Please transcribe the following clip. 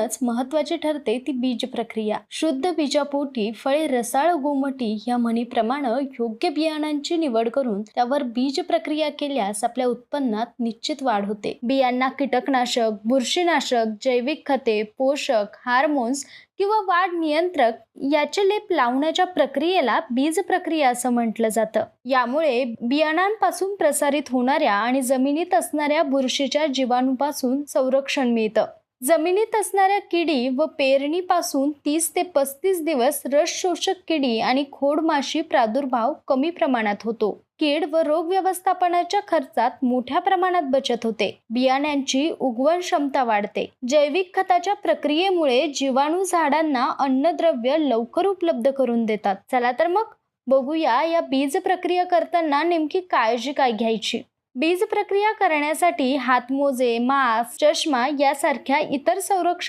म्हणूनच महत्वाची ठरते ती बीज प्रक्रिया शुद्ध बीजापोटी फळे रसाळ गोमटी या म्हणीप्रमाणे योग्य बियाणांची निवड करून त्यावर बीज प्रक्रिया केल्यास आपल्या उत्पन्नात निश्चित वाढ होते. बियांना कीटकनाशक बुरशीनाशक जैविक खते पोषक हार्मोन्स किंवा वाढ नियंत्रक याचे लेप लावण्याच्या प्रक्रियेला बीज प्रक्रिया असं म्हटलं जातं. यामुळे बियाणांपासून प्रसारित होणाऱ्या आणि जमिनीत असणाऱ्या बुरशीच्या जीवाणूपासून संरक्षण मिळतं. जमिनीत असणाऱ्या किडी व पेरणीपासून तीस ते पस्तीस दिवस रस शोषक किडी आणि खोडमाशी प्रादुर्भाव कमी प्रमाणात होतो. कीड व रोग व्यवस्थापनाच्या खर्चात मोठ्या प्रमाणात बचत होते. बियाण्यांची उगवण क्षमता वाढते. जैविक खताच्या प्रक्रियेमुळे जीवाणू झाडांना अन्नद्रव्य लवकर उपलब्ध करून देतात. चला तर मग बघूया या बीज प्रक्रिया करताना नेमकी काळजी काय घ्यायची? बीज प्रक्रिया करण्यासाठी हातमोजे मास्क चष्मा यासारख्या इतर संरक्षण